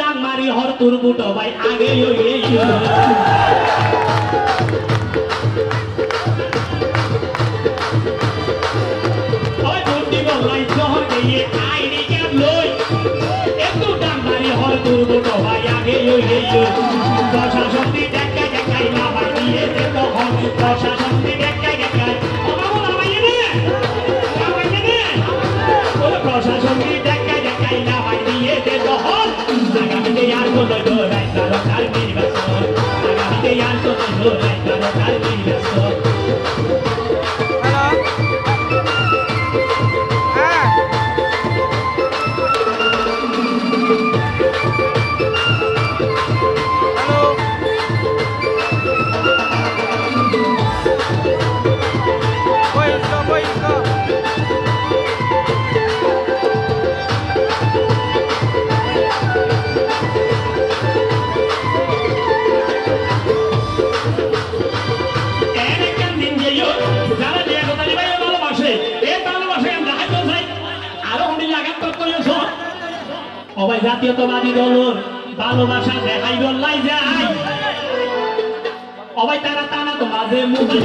ডাক মারি হর তোর বুটো ভাই আগে ওই আর কোনো জোড়াই তার কার আরও উনি লাগাম তো সবাই জাতীয়তাবাদী দলর ভালোবাসা দেখাই বললাই যায়। অবাই তারা টানা তো মাঝে মোবাইল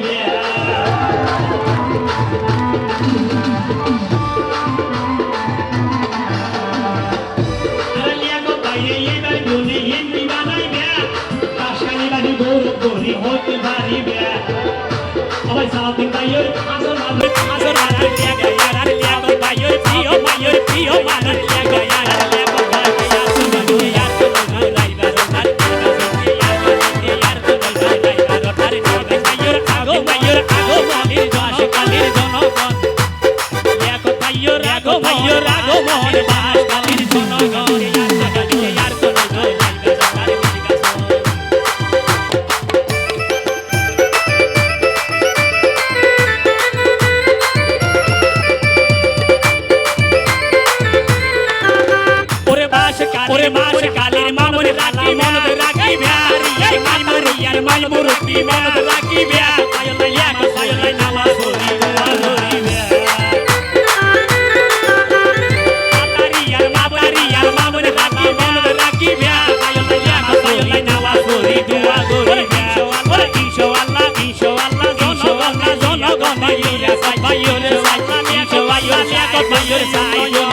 গরি হইতে পারিবে ওই সাউথিং ভাইয়ের আসল মানুষ আসল মানুষ লিয়াগা ইয়ারা লিয়াগত ভাইয়ের প্রিয় ভাইয়ের প্রিয় মানুষ লিয়াগা ইয়ারা ওরে বাস কালের মামুর রাখি মনত রাখি বিহারি এই মাইমুর ইয়ার মাইমুর কি মনত রাখি বিয়া আয়লা ইয়াক সায়লা নামা সরি বিয়া মাতারি ইয়ার মাতারি ইয়ার মামুর রাখি মনত রাখি বিয়া আয়লা ইয়াক সায়লা নামা সরি দুয়া বিয়া ওরে ইনশাআল্লাহ ইনশাআল্লাহ জনগণ জনগণ ইয়া সাই ভাইরে সাই ইনশাআল্লাহ ইয়াক ভাইরে সাই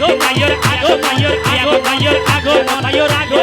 আগো মাইয়র আগো মাইয়র আগো মাইয়র আগো মাইয়র আগো